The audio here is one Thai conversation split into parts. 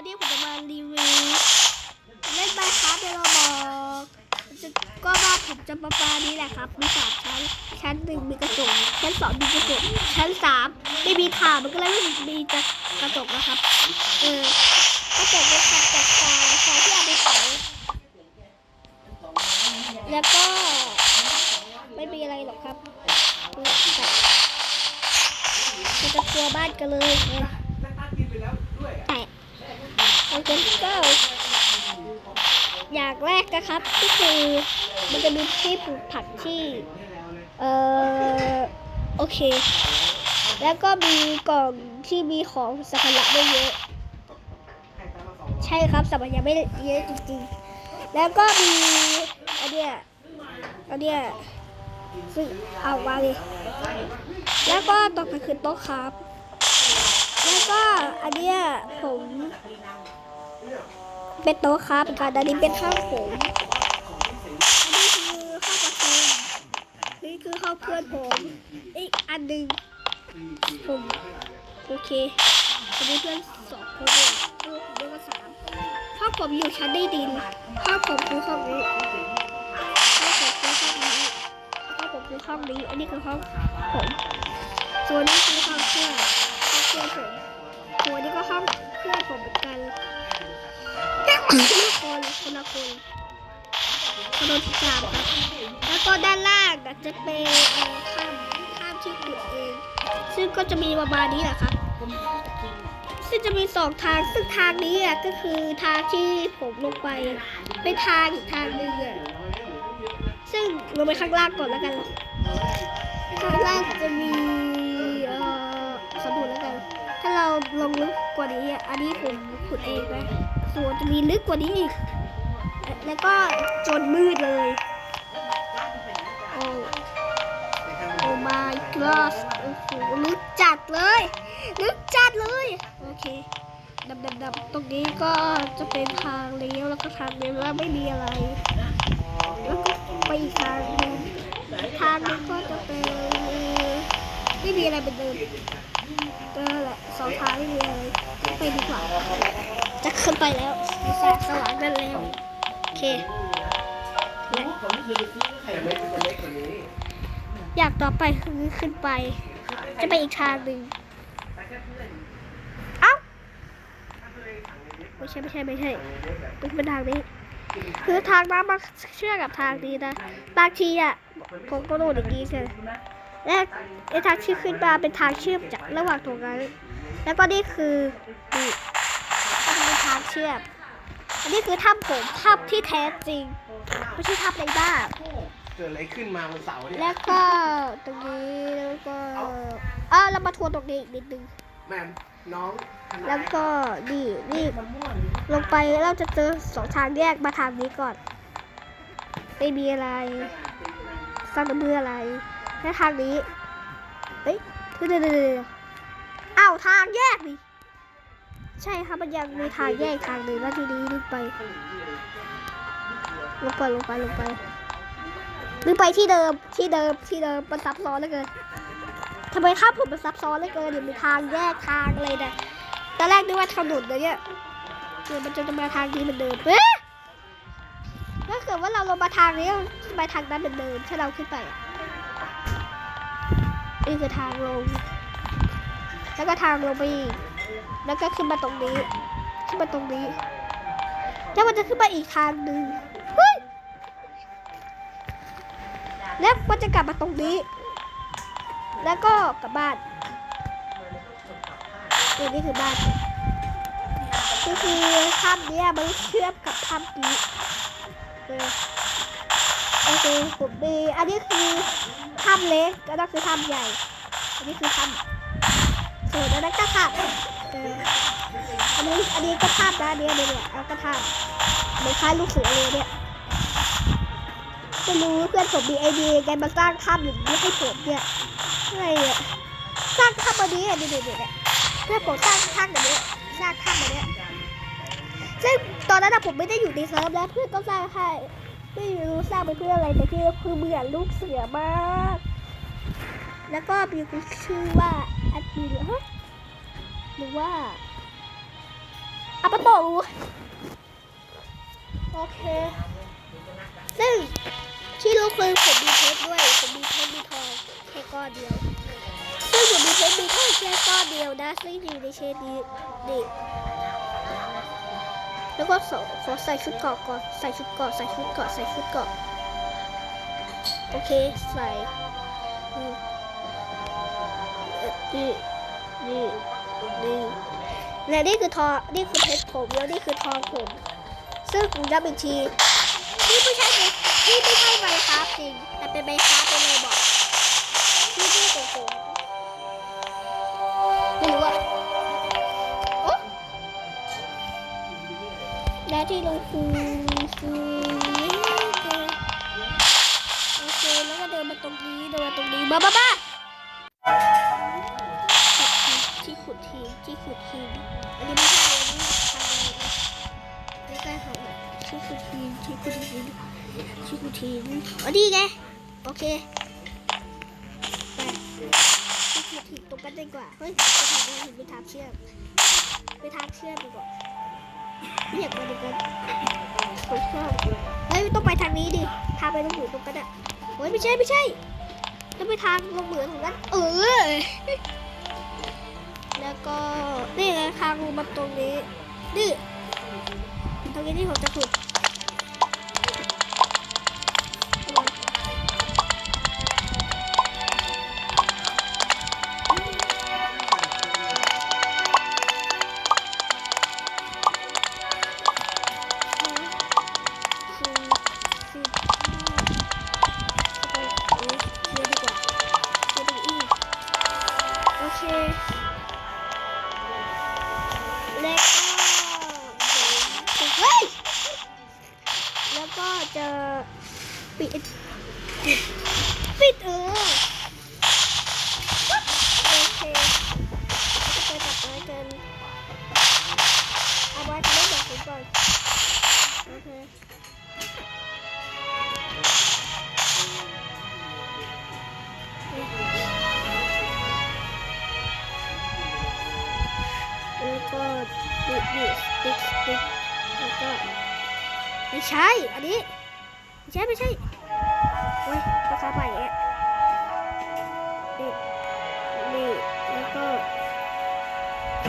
วันนี้ผมจะมารีวิวเล่นไมครับในเรบอกก็ว่าผมจะประมาณนี้แหละครับ มีสามชั้น ชั้นหนึ่งมีกระจก ชั้นสองมีกระจก ชั้นสามไม่มีถ่านมันก็เลยไม่มีจะกระจกนะครับ เออกระจกมันขัดจากไฟไฟที่เอาไปเผาแล้วก็ไม่มีอะไรหรอกครับจะกลัวบ้านกันเลยเออ โอเคก็อย่างแรกนะครับก็คือมันจะมีที่ปลูกผักที่เอ่อโอเค แล้วก็มีกล่องที่มีของสักการะไม่เยอะ ใช่ครับสักการะไม่เยอะจริงๆ แล้วก็มีอันเนี้ยอันเนี้ยซึ่งเอาวางเลยแล้วก็ต่อไปคือโต๊ะครับ แล้วก็อันเนี้ยผม เป็นโต๊ะครับเหมือนกันอันนี้เป็นข้าวผม อันนี้คือข้าวกระเทียมนี่คือข้าวเพื่อนผม อีกอันหนึ่งผมโอเคอันนี้เพื่อนสองคนด้วยเออผมเรียกว่าสามข้าวผมอยู่ชั้นได้ดินข้าวผมคือห้องนี้ข้าวผมคือห้องนี้ข้าวผมคือห้องนี้ อันนี้คือห้องผมส่วนนี้คือห้องเพื่อนห้องเพื่อนผมส่วนี้ก็ห้องเพื่อนผมเหมือนกัน คนละคนคนละคนคนโดนที่สามครับแล้วก็ด้านล่างจะเป็นข้ามข้ามที่ขุดเองซึ่งก็จะมีประมาณนี้แหละครับซึ่งจะมีสองทาง ซึ่งทางนี้อะก็คือทางที่ผมลงไปเป็นทางอีกทางหนึ่งอะซึ่งลงไปข้างล่างก่อนแล้วกัน ข้างล่างจะมีเอ่อสำรวจแล้วกัน ถ้าเราลงลึกกว่านี้อะอันนี้ผมขุดเองนะ ส่วจะมีลึกกว่านี้อีก แล้วก็จนมืดเลยโอ้โอ้ my god โอ้โหลึกจัดเลย ลึกจัดเลย โอเคดำดำดำตรงนี้ก็จะเป็นทางเลี้ยวแล้วก็ทางเลี้ยวแล้วไม่มีอะไร แล้วก็ไปอีกทางนึงทางนี้ก็จะเป็นไม่มีอะไรเหมือนเดิม ก็แหละสองทางไม่มีอะไรไปดีกว่า จะขึ้นไปแล้วแสงสว่างนั่นแล้วโอเคอยากต่อไปคือขึ้นไป จะไปอีกทางหนึ่งเอ้าไม่ใช่ไม่ใช่ไม่ใช่เป็นทางนี้คือทางน้ำมาเชื่อมกับทางนี้นะบางทีอะผมก็โดนอย่างนี้ใช่ และไอ้ทางที่ขึ้นมาเป็นทางเชื่อมจากระหว่างตรงนั้น แล้วก็นี่คือนี่ก็เป็นทางเชื่อมอันนี้คือถ้ำผมถ้ำที่แท้จริงไม่ใช่ถ้ำในบ้านเกิดอะไรขึ้นมาวันเสาร์เนี่ยแล้วก็ตรงนี้แล้วก็เออเรามาทัวร์ตรงนี้อีกนิดนึงแม่น้องทนายแล้วก็นี่นี่ลงไปเราจะเจอสองทางแยกมาทางนี้ก่อน ไม่มีอะไรสร้างเมื่ออะไร แค่ทางนี้ เฮ้ยเดี๋ยวเดี๋ยวเอ้าวทางแยกนี่ใช่ครับมันยังมีทางแยกทางหนึ่งแล้วทีนี้ลงไป ลงไปลงไปลงไปลงไปที่เดิมที่เดิมที่เดิมมันซับซ้อนเหลือเกินทำไมถ้าผมมันซับซ้อนเหลือเกินเดี๋ยวมีทางแยกทางเลยนะตอนแรกนึกว่าถนนเลยเนี่ยเดี๋ยวมันจะมาทางนี้เหมือนเดิมเอ๊ะถ้าเกิดว่าเราลงมาทางนี้ไปทางนั้นเหมือนเดิมถ้าเราขึ้นไปอะ นี่คือทางลง แล้วก็ทางลงไปอีก แล้วก็ขึ้นมาตรงนี้ ขึ้นมาตรงนี้ แล้วมันจะขึ้นมาอีกทางหนึ่งเฮ้ย แล้วมันจะกลับมาตรงนี้ แล้วก็กลับบ้านนี่นี่คือบ้านก็คือถ้ำนี้มันเชื่อมกับถ้ำนี้โอเคผมมีอันนี้คือ ถ้ำเล็กแล้วนั่นคือถ้ำใหญ่ อันนี้คือถ้ำส่วนอันนั้นก็ถ้ำเอออันนี้อันนี้ก็ถ้ำนะอันนี้อันนี้เนี่ยเอาก็ถ้ำเหมือนคล้ายลูกเสือเลยเนี่ยไม่รู้เพื่อนผมมีไอเดียไงมาสร้างถ้ำอย่างนี้ให้ผมเนี่ยอะไรอะสร้างถ้ำมานี้อะเดี๋ยวเนี่ยเพื่อนผมสร้างถ้ำแบบนี้สร้างถ้ำแบบนี้ซึ่งตอนนั้นผมไม่ได้อยู่ในเซิร์ฟแล้วเพื่อนก็สร้างให้ ไม่รู้สร้างไปเพื่ออะไรแต่ที่คือเหมือลูกเสือมาก แล้วก็มีชื่อว่าแอดมินเหรอหรือว่าอัปโปะโอเค ซึ่งที่รู้คือผมมีเพชรด้วยผมมีเพชรมีทองแค่ก้อนเดียว ซึ่งผมมีเพชรมีทองแค่ก้อนเดียวนะซึ่งอยู่ในเชนนี้นี่แล้ว ก็ขอขอใส่ชุดเกราะก่อนใส่ชุดเกราะใส่ชุดเกราะใส่ชุดเกราะโอเคใส่นี่เอ่อนี่นี่นี่และนี่คือทอนี่คือเพชรผมแล้วนี่คือทองผม ซึ่งผมย้ำอีกทีนี่ไม่ใช่นี่ไม่ใช่ใบคราฟจริงแต่เป็นใบคราฟเป็นเลยบ และที่ลงฟูฟูโอเคแล้วก็เดินมาตรงนี้เดินมาตรงนี้บ้าบ้าบ้าที่ขุดทีที่ขุดทีอันนี้ไม่ใช่อันนี้ทางเลยไม่ใกล้ของที่ขุดทีที่ขุดทีที่ขุดทีอ๋อดีไงโอเคไปที่ขุดทีตรงกันดีกว่าเฮ้ยไปทางนี้ไปทางเชื่อมไปทางเชื่อมดีกว่า ไม่อยากไปตรงกันไปเชื่อมเฮ้ยต้องไปทางนี้ดิทางไปตรงหูตรงกันอะเฮ้ยไม่ใช่ไม่ใช่ต้องไปทางลงเหมือนตรงนั้น เออ แล้วก็นี่ไงทางลงมาตรงนี้นี่ตรงนี้ที่ผมจะขุด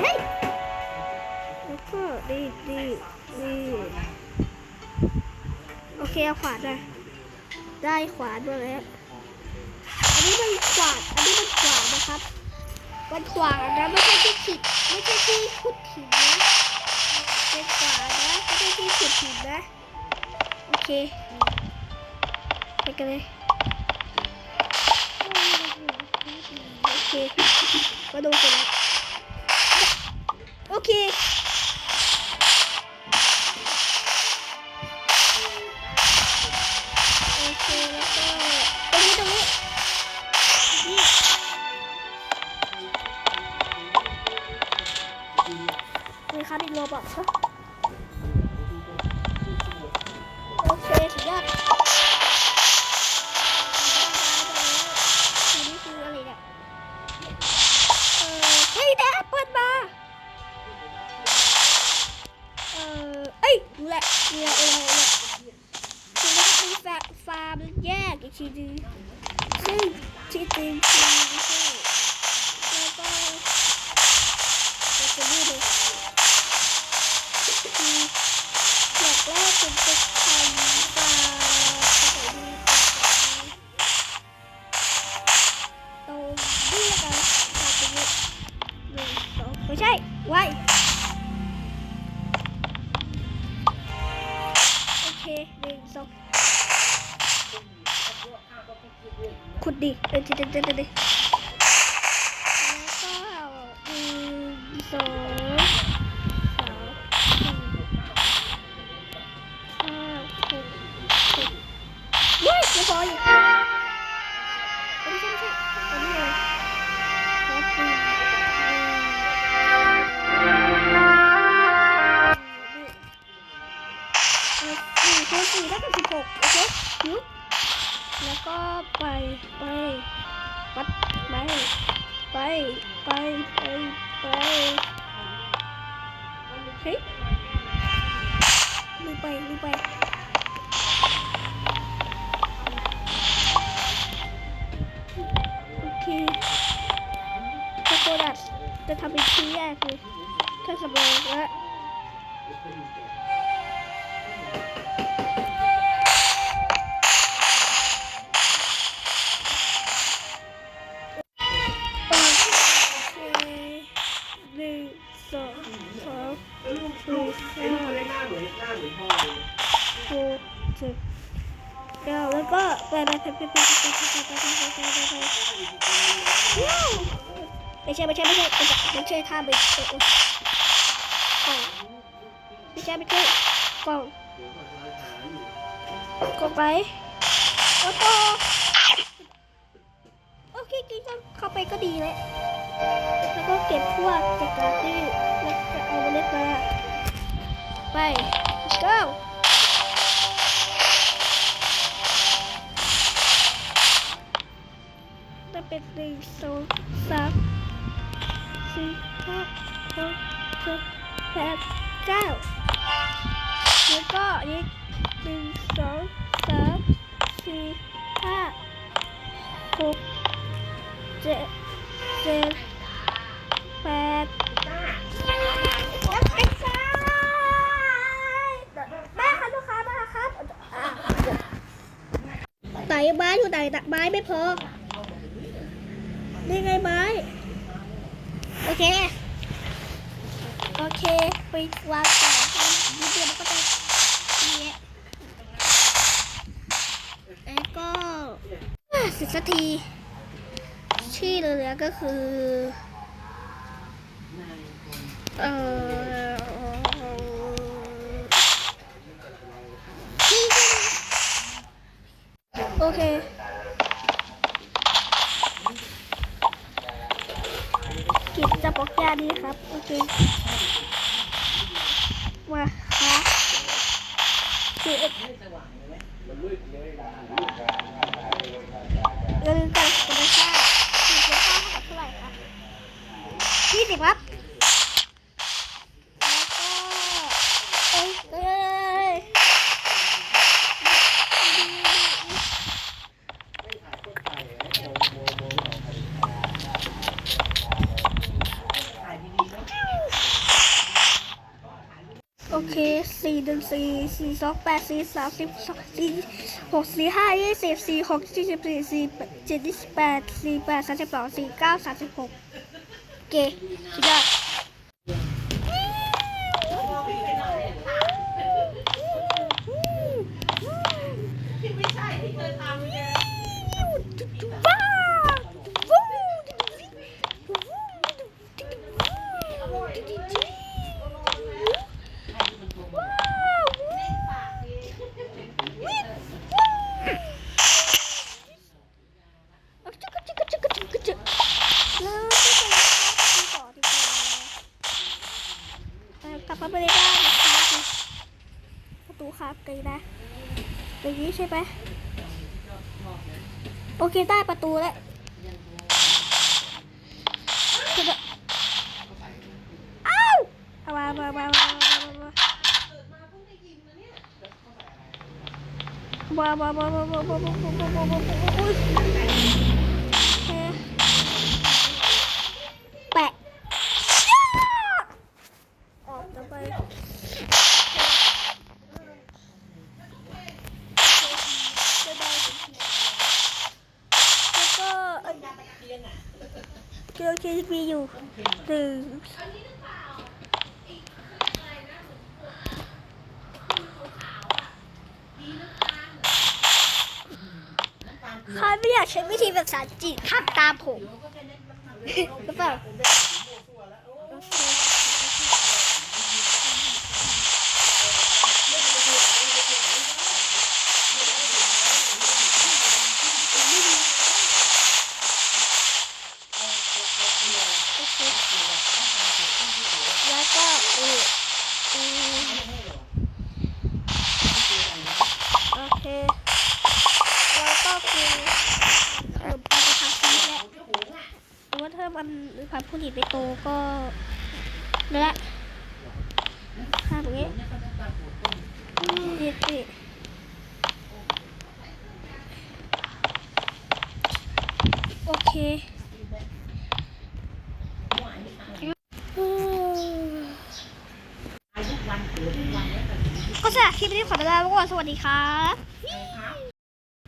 เฮ้ยแล้วก็นี่นี่นี่โอเคเอาขวานมาได้ขวานมาแล้ว อันนี้มันขวานอันนี้มันขวานนะครับ มันขวางนะไม่ใช่ที่ขิดไม่ใช่ที่ขุดหินนะเป็นขวางนะไม่ใช่ที่ขุดหินนะ โอเคไปกันเลยโอเคมาดูกันแล้ ว เออเดี๋ยวเดี๋ยวเดี๋ยวแล้วก็หนึ่งสองสามสี่ห้าหกเจ็ดเฮ้ยไม่พออีกไม่ใช่ไม่ใช่อันนี้เลยแล้วคือสี่คูณสี่ได้เป็นสิบหกโอเคยุบแล้วก็ไปไป วัดไปไปไปไปไปเฮ้ยลืมไปลืมไปโอเคช็อกโกแลตจะทำเป็นชิ้นแรกเลยแค่สำรองและ หน้าเหมือนพ่อเลยหกเจ็ดเก้าแล้วก็ไปไปไปไปไปไปไปไปไปไปไปไปไม่ใช่ไม่ใช่ไม่ใช่ไม่ใช่ท่าไปกล่องไม่ใช่ไม่ใช่กล่องกดไปแล้วก็โอเคกินเข้าไปก็ดีแล้วแล้วก็เก็บพวกจากการที่แล้วก็เอาเล็ดมาไป go. That bit thing so sad. See that go to that go. You got it. Thing so sad. See that. Hope that. ไม้อยู่ไหนน่ไม้ไม่พอ นี่ไงไม้ โอเค โอเค ไปวางก่อนนิดเดียวมันก็จะเนี้ยแล้วก็เสร็จสักทีที่เหลือก็คือ เอ่อ นี้ครับ โอเค นึ่งสี่สี่สองแปดสี่สามสิบสองสี่หกสี่ห้ายี่สิบสี่หกสี่สิบสี่สี่เจ็ดสิบแปดสี่แปดสามสิบสองสี่เก้าสามสิบหกโอเคสุดยอดว้าวจุกจุกจุกจุกจุกแล้วก็ไปต่อดีกว่า เอ่อกลับมาในบ้านนะคะประตูครับกันนะอย่างนี้ใช่ไหมโอเคได้ประตูแล้วคือแบบอ้าวเอามามามามามามามามามามามามามามามามามามาอุ้ยโอเคแปะออกจะไปบ๊ายบายแล้วก็เอ้ยโอเคโอเคมีอยู่หนึ่ง ใครไม่อยากใช้วิธีภาษาจีนทำตามผมหรือเปล่า วันพับผลิตไปโตก็ละภาพอย่นี้นี่โอเคก็สำหรับคลิปนี้ขอลาไปก่อนสวัสดีครับ